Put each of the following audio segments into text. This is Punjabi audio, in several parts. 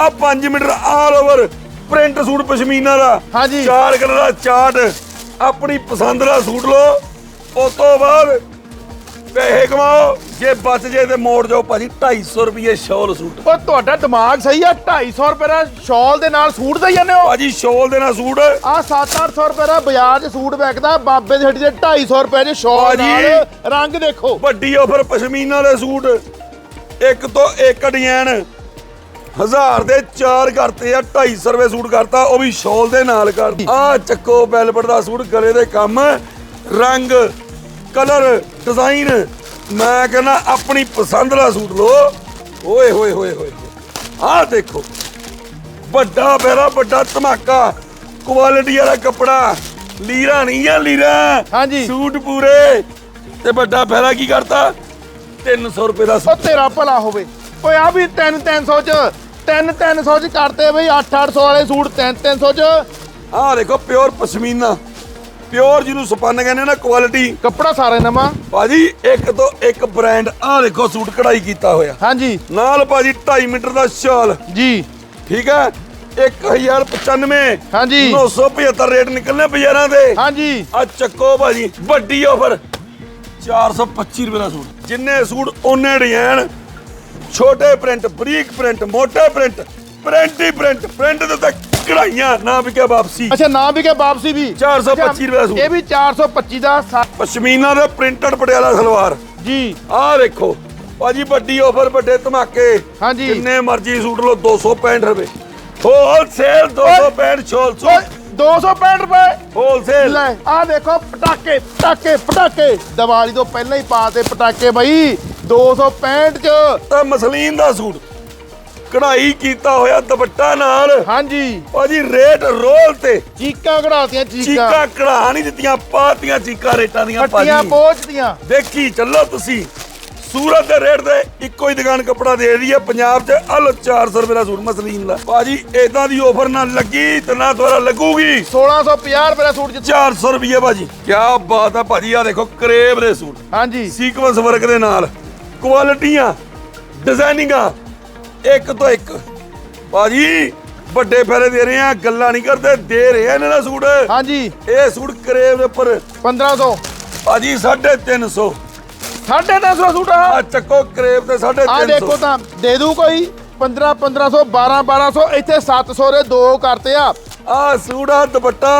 ਆ 5 meter all over print suit pashmina ਦਾ ਹਾਂਜੀ। ਚਾਰ ਕਲਰ ਦਾ ਚਾਰਟ ਆਪਣੀ ਪਸੰਦ ਦਾ ਸੂਟ ਲਓ। ਉਸ ਤੋਂ ਬਾਅਦ ਪੈਸੇ ਕਮਾਓ ਜੇ ਬਚ ਜੇ ਤੇ ਮੋੜ ਜਾਓ ਭਾਜੀ 250 ਰੁਪਏ ਸ਼ਾਲ ਸੂਟ। ਉਹ ਤੁਹਾਡਾ ਦਿਮਾਗ ਸਹੀ ਆ 250 ਰੁਪਏ ਦਾ ਸ਼ਾਲ ਦੇ ਨਾਲ ਸੂਟ ਦੇ ਜਾਂਦੇ ਹੋ? ਭਾਜੀ ਸ਼ਾਲ ਦੇ ਨਾਲ ਸੂਟ। ਆ 7-800 ਰੁਪਏ ਦਾ ਬਾਜ਼ਾਰ 'ਚ ਸੂਟ ਵਿਕਦਾ ਬਾਬੇ ਦੀ ਹੱਟੀ ਦੇ 250 ਰੁਪਏ 'ਚ ਸ਼ਾਲ। ਨਾਲ। ਰੰਗ ਦੇਖੋ। ਵੱਡੀ ਆਫਰ ਪਸ਼ਮੀਨਾ ਦੇ ਸੂਟ। ਇੱਕ ਤੋਂ ਇੱਕ ਡਿਜ਼ਾਈਨ ਹਜ਼ਾਰ ਦੇ ਚਾਰ ਕਰਤੇ ਆ 250 ਰੁਪਏ ਸੂਟ ਕਰਤਾ ਉਹ ਵੀ ਸ਼ਾਲ ਦੇ ਨਾਲ ਕਰ। ਆ ਚੱਕੋ ਬੈਲਬਟ ਦਾ ਸੂਟ ਗਲੇ ਦੇ ਕੰਮ ਰੰਗ ਕਲਰ ਡਿਜ਼ਾਈਨ। ਮੈਂ ਕਹਿੰਦਾ ਆਪਣੀ ਪਸੰਦ ਦਾ ਸੂਟ ਲਓ। ਓਏ ਹੋਏ ਹੋਏ ਹੋਏ। ਆਹ ਦੇਖੋ ਵੱਡਾ ਬੇਰਾ ਵੱਡਾ ਧਮਾਕਾ। ਕੁਆਲਿਟੀ ਵਾਲਾ ਕੱਪੜਾ। ਲੀਰਾ ਨਹੀਂ ਆ ਲੀਰਾ। ਹਾਂਜੀ। ਸੂਟ ਪੂਰੇ। ਤੇ ਵੱਡਾ ਫੈਲਾ ਕੀ ਕਰਤਾ? 300 ਰੁਪਏ ਦਾ ਉਹ ਸੂਟ ਤੇਰਾ ਭਲਾ ਹੋਵੇ। ਓਏ ਆ ਵੀ 3-300 'ਚ 3-300 'ਚ ਕਰਤੇ ਬਈ 8-800 ਵਾਲੇ ਸੂਟ 3-300 'ਚ। ਆਹ ਦੇਖੋ ਪਿਓਰ ਪਸ਼ਮੀਨਾ। ਪਿਓਰ ਜਿਹਨੂੰ ਸਪੰਨ ਕਹਿੰਦੇ ਨਾ ਕੁਆਲਿਟੀ ਕੱਪੜਾ ਸਾਰਾ ਨਵਾਂ। ਭਾਜੀ ਇੱਕ ਤੋਂ ਇੱਕ ਬ੍ਰਾਂਡ ਆਹ ਦੇਖੋ ਸੂਟ ਕਢਾਈ ਕੀਤਾ ਹੋਇਆ। ਹਾਂਜੀ। ਨਾਲ ਭਾਜੀ 2.5 ਮੀਟਰ ਦਾ ਸ਼ਾਲ। ਜੀ। ਠੀਕ ਹੈ? 1095 ਹਾਂਜੀ। 975 ਰੇਟ ਨਿਕਲਨੇ ਬਾਜ਼ਾਰਾਂ ਦੇ ਹਾਂਜੀ। ਆ ਚੱਕੋ ਭਾਜੀ ਵੱਡੀ ਆਫਰ 425 ਰੁਪਏ ਦਾ ਸੂਟ। ਜਿੰਨੇ ਸੂਟ ਉਹਨੇ ਡਿਜ਼ਾਈਨ ਛੋਟੇ ਪ੍ਰਿੰਟ ਬਰੀਕ ਪ੍ਰਿੰਟ ਮੋਟੇ ਪ੍ਰਿੰਟ ਪ੍ਰਿੰਟ ਹੀ ਪ੍ਰਿੰਟ ਪ੍ਰਿੰਟ ਦੇ ਉੱਤੇ ਕਢਾਈਆਂ ਨਾ ਵਿਕਿਆ ਵਾਪਸੀ। ਅੱਛਾ ਨਾ ਵੀ ਕੇ ਵਾਪਸੀ ਵੀ। 425 ਰੁਪਏ ਦਾ ਸੂਟ। ਇਹ ਵੀ 425 ਦਾ ਸਾ- ਪਸ਼ਮੀਨਾ ਦੇ ਪ੍ਰਿੰਟਡ ਪਟਿਆਲਾ ਸਲਵਾਰ। ਜੀ। ਆਹ ਦੇਖੋ ਭਾਜੀ ਵੱਡੀ ਆਫਰ ਵੱਡੇ ਧਮਾਕੇ। ਹਾਂਜੀ। ਜਿੰਨੇ ਮਰਜ਼ੀ ਸੂਟ ਲਓ 265 ਰੁਪਏ। Wholesale 265 ਛੋਲ suit. 265 ਰੁਪਏ। ਹੋਲਸੇਲ ਲੈ ਆ ਦੇਖੋ ਪਟਾਕੇ ਪਟਾਕੇ ਪਟਾਕੇ। ਦੀਵਾਲੀ ਤੋਂ ਪਹਿਲਾਂ ਹੀ ਪਾਤੇ ਪਟਾਕੇ ਬਈ 265 ਚ। ਤਾਂ ਮਸਲੀਨ ਦਾ ਸੂਟ। ਕਢਾਈ ਕੀਤਾ ਹੋਇਆ ਦੁਪੱਟਾ ਨਾਲ। ਹਾਂਜੀ। ਭਾਜੀ ਰੇਟ ਰੋਲ ਤੇ। ਚੀਕਾਂ ਕਢਾਤੀਆਂ ਚੀਕਾਂ। ਚੀਕਾਂ ਕਢਾ ਨਹੀਂ ਦਿੱਤੀਆਂ ਪਾਤੀਆਂ ਚੀਕਾਂ ਰੇਟਾਂ ਦੀਆਂ ਭਾਜੀ। ਪੋਚਦੀਆਂ ਦੇਖੀ ਚੱਲੋ ਤੁਸੀਂ। ਸੂਰਤ ਦੇ ਰੇਟ ਤੇ ਇੱਕੋ ਹੀ ਦੁਕਾਨ ਕੱਪੜਾ ਦੇ ਰਹੀ ਹੈ ਪੰਜਾਬ 'ਚ ਅਲ 400 ਰੁਪਏ ਦਾ ਸੂਟ ਮਸਲੀਨ ਦਾ। ਭਾਜੀ ਇਦਾਂ ਦੀ ਆਫਰ ਨਾ ਲੱਗੀ ਤੇ ਨਾ ਦੁਬਾਰਾ ਲੱਗੂਗੀ। 1650 ਰੁਪਏ ਦਾ ਸੂਟ ਜਿੱਥੇ 400 ਰੁਪਏ ਭਾਜੀ। ਕੀ ਬਾਤ ਆ ਭਾਜੀ ਆ ਦੇਖੋ ਕਰੇਬ ਦੇ ਸੂਟ। ਹਾਂਜੀ। ਸੀਕਵੈਂਸ ਵਰਕ ਦੇ ਨਾਲ। ਕੁਆਲਿਟੀਆਂ ਡਿਜ਼ਾਈਨਿੰਗਾਂ ਇੱਕ ਤੋਂ ਇੱਕ। ਭਾਜੀ ਵੱਡੇ ਫੈਰੇ ਦੇ ਰਹੇ ਆ ਗੱਲਾਂ ਨਹੀਂ ਕਰਦੇ ਦੇ ਰਹੇ ਆ ਇਹਨਾਂ ਦਾ ਸੂਟ। ਹਾਂਜੀ। ਇਹ ਸੂਟ ਕਰੇਬ ਦੇ ਉੱਪਰ। 1500 ਭਾਜੀ 350 350 ਦਾ ਸੂਟ ਆ। ਆ ਚੱਕੋ ਕਰੇਬ ਤੇ ਆ 350 ਦੇਖੋ ਤਾਂ ਦੇ ਦੂ ਕੋਈ? 15 1500 12 1200 ਇੱਥੇ 700 ਦੇ ਦੋ ਕਰਤੇ ਆ। ਆ ਸੂਟ ਆ ਦੁਪੱਟਾ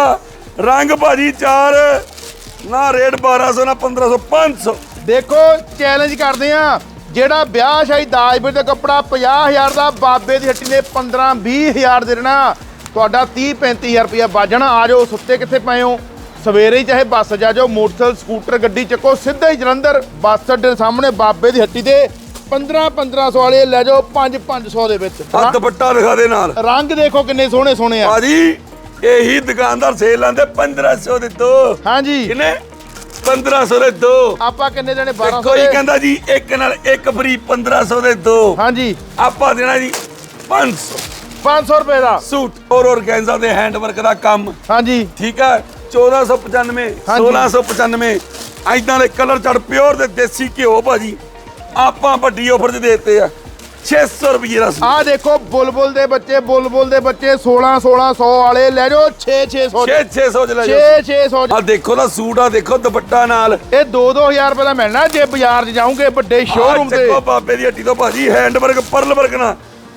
ਰੰਗ ਭਾਜੀ ਚਾਰ ਨਾ ਰੇਟ 1200 ਨਾ 1500 500 ਦੇਖੋ ਚੈਲੰਜ ਕਰਦੇ ਆ। ਜਿਹੜਾ ਵਿਆਹ ਸ਼ਾਹੀ ਦਾਜ ਦੇ ਕੱਪੜਾ 50000 ਦਾ ਬਾਬੇ ਦੀ ਹੱਟੀ ਨੇ 15 20000 ਦੇ ਦੇਣਾ। ਤੁਹਾਡਾ 30 35000 ਰੁਪਇਆ ਬਾਜਣਾ ਆ ਜਾਓ ਸੁੱਤੇ ਕਿੱਥੇ ਪਏ ਹੋ? ਸਵੇਰੇ ਹੀ ਚਾਹੇ ਬੱਸ ਜਾ ਜਾਓ ਮੋਟਰਸਾਈਕਲ ਸਕੂਟਰ ਗੱਡੀ ਚੱਕੋ ਸਿੱਧਾ ਹੀ ਜਲੰਧਰ ਬੱਸ ਅੱਡੇ ਦੇ ਸਾਹਮਣੇ ਬਾਬੇ ਦੀ ਹੱਟੀ ਦੇ 15 1500 ਵਾਲੇ ਲੈ ਜਾਓ 5 500 ਦੇ ਵਿੱਚ। ਆ ਦੁਪੱਟਾ ਦਿਖਾ ਦੇ ਨਾਲ। ਰੰਗ ਦੇਖੋ ਕਿੰਨੇ ਸੋਹਣੇ ਸੋਹਣੇ ਆ। ਭਾਜੀ ਇਹੀ ਦੁਕਾਨਦਾਰ ਸੇਲ ਲਾਉਂਦੇ 1500 ਦੇ ਦੋ। ਹਾਂਜੀ। ਕਿੰਨੇ? 1500 ਦੇ ਦੋ। ਆਪਾਂ ਕਿੰਨੇ ਦੇਣੇ? 1200 ਕੋਈ ਕਹਿੰਦਾ ਜੀ ਇੱਕ ਨਾਲ ਇੱਕ ਫਰੀ 1500 ਦੇ ਦੋ। ਹਾਂਜੀ। ਆਪਾਂ ਦੇਣਾ ਜੀ 500 500 ਰੁਪਏ ਦਾ। ਸੂਟ ਔਰ ਔਰਗੈਂਜ਼ਾ ਦੇ ਹੈਂਡਵਰਕ ਦਾ ਕੰਮ। ਹਾਂਜੀ। ਠੀਕ ਹੈ 1495 ਹਾਂਜੀ। 1695 ਐਦਾਂ ਦੇ ਕਲਰ ਚੜ ਪਿਓਰ ਦੇ ਦੇਸੀ ਘਿਓ ਭਾਜੀ। ਆਪਾਂ ਵੱਡੀ ਆਫਰ 'ਚ ਦੇਤੇ ਆ। 600 ਰੁਪਏ ਦਾ ਆ ਦੇਖੋ ਬੁਲਬੁਲ ਦੇ ਬੱਚੇ ਬੁਲਬੁਲ ਦੇ ਬੱਚੇ 16 1600 ਵਾਲੇ ਲੈ ਜਾਓ 6 600 6 600 ਚ ਲੈ 6 ਜਾਓ 600 ਆ ਦੇਖੋ ਨਾ ਸੂਟ ਆ ਦੇਖੋ ਦੁਪੱਟਾ ਨਾਲ। ਇਹ 2 2000 ਰੁਪਏ ਦਾ ਮਿਲਣਾ ਜੇ ਬਾਜ਼ਾਰ 'ਚ ਜਾਓਗੇ ਵੱਡੇ ਸ਼ੋਰੂਮ ਤੇ। ਚੱਕੋ ਬਾਬੇ ਦੀ ਹੱਟੀ ਤੋਂ ਭਾਜੀ ਹੈਂਡਵਰਕ ਪਰਲ ਵਰਕ ਨਾ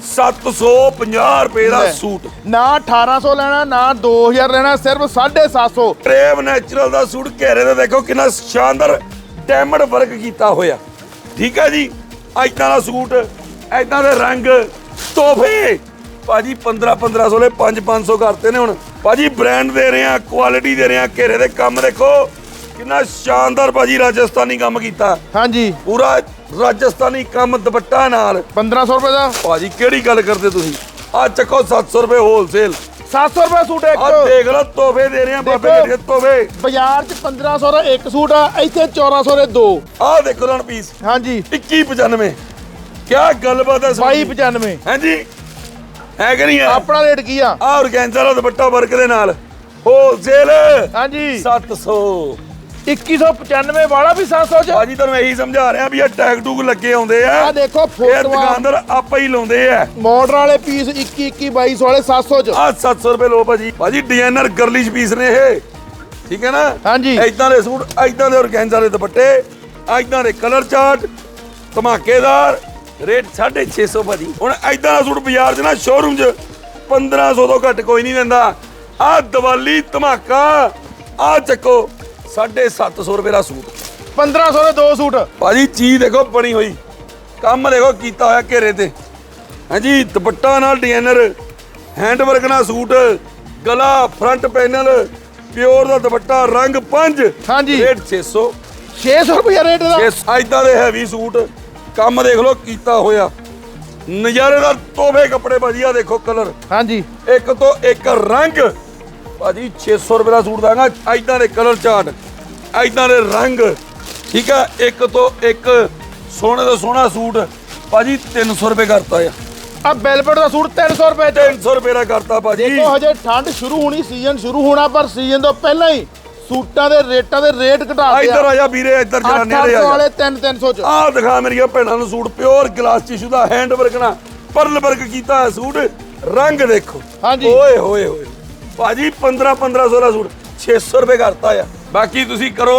750 ਰੁਪਏ ਦਾ। ਸੂਟ। ਨਾ 1800 ਲੈਣਾ ਨਾ 2000 ਲੈਣਾ ਸਿਰਫ 750 ਟ੍ਰੇਵ ਨੈਚੁਰਲ ਦਾ ਸੂਟ ਘੇਰੇ ਤੇ ਦੇਖੋ ਕਿੰਨਾ ਸ਼ਾਨਦਾਰ ਡਾਇਮੰਡ ਵਰਕ ਕੀਤਾ ਹੋਇਆ। ਠੀਕ ਹੈ ਜੀ? ਐਦਾਂ ਦਾ ਸੂਟ ਐਦਾਂ ਦੇ ਰੰਗ ਤੋਹਫੇ। ਭਾਜੀ 15 1500 ਲੈ 5 500 ਕਰਤੇ ਨੇ ਹੁਣ। ਭਾਜੀ ਬ੍ਰਾਂਡ ਦੇ ਰਹੇ ਆ ਕੁਆਲਿਟੀ ਦੇ ਰਹੇ ਆ ਘੇਰੇ ਦੇ ਕੰਮ ਦੇਖੋ। ਕਿੰਨਾ ਸ਼ਾਨਦਾਰ ਭਾਜੀ ਰਾਜਸਥਾਨੀ ਕੰਮ ਕੀਤਾ। ਹਾਂਜੀ। ਪੂਰਾ ਰਾਜਸਥਾਨੀ ਕੰਮ ਦੁਪੱਟਾ ਨਾਲ। 1500 ਰੁਪਏ ਦਾ। ਭਾਜੀ ਕਿਹੜੀ ਗੱਲ ਕਰਦੇ ਤੁਸੀਂ? ਆ ਚੱਕੋ 700 ਰੁਪਏ ਹੋਲਸੇਲ 700 ਰੁਪਏ ਸੂਟ ਆ ਇੱਕ ਦੇਖ ਲਓ ਤੋਹਫੇ ਦੇ ਰਹੇ ਆ ਬਾਬੇ ਦੇਖੋ। ਦੇ ਤੋਹਫੇ। ਬਾਜ਼ਾਰ 'ਚ 1500 ਦਾ ਇੱਕ ਸੂਟ ਆ ਇੱਥੇ 1400 ਦੇ ਦੋ। ਆ ਦੇਖੋ ਲਣ ਪੀਸ ਹਾਂਜੀ। 2195 ਕੀ ਗੱਲਬਾਤ ਹੈ 2295 ਹਾਂਜੀ। ਹੈ ਕਿ ਨਹੀਂ ਹੈ ਆਪਣਾ ਰੇਟ ਕੀ ਆ? ਆ ਔਰਗੈਂਜ਼ਾ ਦਾ ਦੁਪੱਟਾ ਵਰਕ ਦੇ ਨਾਲ। ਹੋਲਸੇਲ ਹਾਂਜੀ। 700 2195 ਵਾਲਾ ਵੀ 700 ਚ ਭਾਜੀ ਤੁਹਾਨੂੰ ਇਹੀ ਸਮਝਾ ਰਿਹਾ ਵੀ ਇਹ ਟੈਗ ਟੂਗ ਲੱਗੇ ਆਉਂਦੇ ਆ। ਆ ਦੇਖੋ ਇਹ ਫੋਟੋਆਂ। ਦੁਕਾਨਦਾਰ ਆਪੇ ਹੀ ਲਾਉਂਦੇ ਆ। ਮਾਡਲ ਵਾਲੇ ਪੀਸ 21 21 22 ਵਾਲੇ 700 ਚ ਆ 700 ਰੁਪਏ ਲੋ ਭਾਜੀ। ਭਾਜੀ ਡਿਜ਼ਾਈਨਰ ਗਰਲਿਸ਼ ਪੀਸ ਨੇ ਇਹ। ਠੀਕ ਹੈ ਨਾ? ਹਾਂਜੀ। ਇਦਾਂ ਦੇ ਸੂਟ ਇਦਾਂ ਦੇ ਔਰਗੈਂਜ਼ਾ ਦੇ ਦੁਪੱਟੇ ਇਦਾਂ ਦੇ ਕਲਰ ਚਾਰਟ ਧਮਾਕੇਦਾਰ ਰੇਟ 650 ਭਾਜੀ। ਹੁਣ ਇਦਾਂ ਦਾ ਸੂਟ ਬਾਜ਼ਾਰ 'ਚ ਨਾ ਸ਼ੋਰੂਮ 'ਚ 1500 ਤੋਂ ਘੱਟ ਕੋਈ ਨਹੀਂ ਦਿੰਦਾ ਆ ਦੀਵਾਲੀ ਧਮਾਕਾ ਆ ਚੱਕੋ। 750 ਰੁਪਏ ਦਾ ਸੂਟ। 1500 ਦੇ ਦੋ ਸੂਟ। ਭਾਜੀ ਚੀਜ਼ ਦੇਖੋ ਬਣੀ ਹੋਈ। ਕੰਮ ਦੇਖੋ ਕੀਤਾ ਹੋਇਆ ਘੇਰੇ ਤੇ। ਹਾਂਜੀ ਦੁਪੱਟਾ ਨਾਲ ਡਿਜ਼ਾਈਨਰ ਹੈਂਡ ਵਰਕ ਨਾਲ ਸੂਟ ਗਲਾ ਫਰੰਟ ਪੈਨਲ ਪਿਓਰ ਦਾ ਦੁਪੱਟਾ ਰੰਗ ਪੰਜ ਹਾਂਜੀ। ਰੇਟ 600 600 ਰੁਪਏ ਰੇਟ ਦਾ। ਇਸ ਇਦਾਂ ਦੇ ਹੈਵੀ ਸੂਟ ਕੰਮ ਦੇਖ ਲਓ ਕੀਤਾ ਹੋਇਆ। ਨਜ਼ਾਰੇਦਾਰ ਤੋਹਫੇ ਕੱਪੜੇ ਭਾਜੀ ਆ ਦੇਖੋ ਕਲਰ ਹਾਂਜੀ। ਇੱਕ ਤੋਂ ਇੱਕ ਰੰਗ। ਭਾਜੀ 600 ਰੁਪਏ ਦਾ ਸੂਟ ਦਾਂਗਾ ਐਦਾਂ ਦੇ ਕਲਰ ਚਾਰਟ ਐਦਾਂ ਦੇ ਰੰਗ ਠੀਕ ਆ? ਇੱਕ ਤੋਂ ਇੱਕ ਸੋਹਣੇ ਤੋਂ ਸੋਹਣਾ ਸੂਟ ਭਾਜੀ 300 ਰੁਪਏ ਕਰਤਾ ਆ। ਆ ਬੈਲਵਟ ਦਾ ਸੂਟ 300 ਰੁਪਏ ਚ। 300 ਰੁਪਏ ਦਾ ਕਰਤਾ ਭਾਜੀ। ਦੇਖੋ ਹਜੇ ਠੰਡ ਸ਼ੁਰੂ ਹੋਣੀ ਸੀਜ਼ਨ ਸ਼ੁਰੂ ਹੋਣਾ ਪਰ ਸੀਜ਼ਨ ਤੋਂ ਪਹਿਲਾਂ ਹੀ ਸੂਟਾਂ ਦੇ ਰੇਟਾਂ ਦੇ ਰੇਟ ਘਟਾ ਆ। ਦਿੱਤੇ ਇੱਧਰ ਆ ਜਾ ਵੀਰੇ ਇੱਧਰ ਜਰਾ ਨੇੜੇ 800 ਆ ਜਾ। ਵਾਲੇ 3 300 ਚ। ਆਹ ਦਿਖਾ ਮੇਰੀਆਂ ਭੈਣਾਂ ਨੂੰ ਸੂਟ ਪਿਓਰ ਗਲਾਸ ਟਿਸ਼ੂ ਦਾ ਹੈਂਡ ਵਰਕ ਨਾਲ ਪਰਲ ਵਰਕ ਕੀਤਾ ਹੋਇਆ ਸੂਟ। ਰੰਗ ਦੇਖੋ। ਹਾਂਜੀ। ਓਏ ਹੋਏ ਹੋਏ। ਭਾਜੀ 15 1500 ਦਾ ਸੂਟ 600 ਰੁਪਏ ਕਰਤਾ ਆ। ਬਾਕੀ ਤੁਸੀਂ ਕਰੋ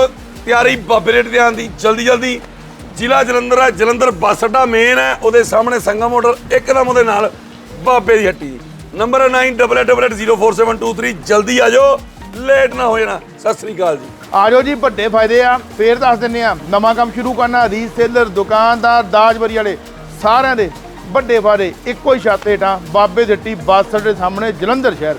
ਤਿਆਰੀ ਬਾਬੇ ਰੇਟ ਤੇ ਆਉਣ ਦੀ, ਜਲਦੀ ਜਲਦੀ। ਜ਼ਿਲ੍ਹਾ ਜਲੰਧਰ ਹੈ ਜਲੰਧਰ ਬੱਸ ਅੱਡਾ ਮੇਨ ਹੈ ਉਹਦੇ ਸਾਹਮਣੇ ਸੰਗਮ ਮੋਟਰ ਇੱਕਦਮ ਉਹਦੇ ਨਾਲ ਬਾਬੇ ਦੀ ਹੱਟੀ। ਨੰਬਰ 9888047223 ਜਲਦੀ ਆ ਜਾਓ ਲੇਟ ਨਾ ਹੋ ਜਾਣਾ। ਸਤਿ ਸ੍ਰੀ ਅਕਾਲ ਜੀ। ਆ ਜਾਓ ਜੀ, ਵੱਡੇ ਫਾਇਦੇ ਆ, ਫੇਰ ਦੱਸ ਦਿੰਨੇ ਆ, ਨਵਾਂ ਕੰਮ ਸ਼ੁਰੂ ਕਰਨਾ ਰੀਸੇਲਰ ਦੁਕਾਨਦਾਰ, ਦਾਜਵਰੀ ਵਾਲੇ, ਸਾਰਿਆਂ ਦੇ ਵੱਡੇ ਫਾਇਦੇ, ਇੱਕੋ ਹੀ ਛੱਤ ਹੇਠਾਂ ਬਾਬੇ ਦੀ ਹੱਟੀ, ਬੱਸ ਅੱਡੇ ਸਾਹਮਣੇ ਜਲੰਧਰ ਸ਼ਹਿਰ।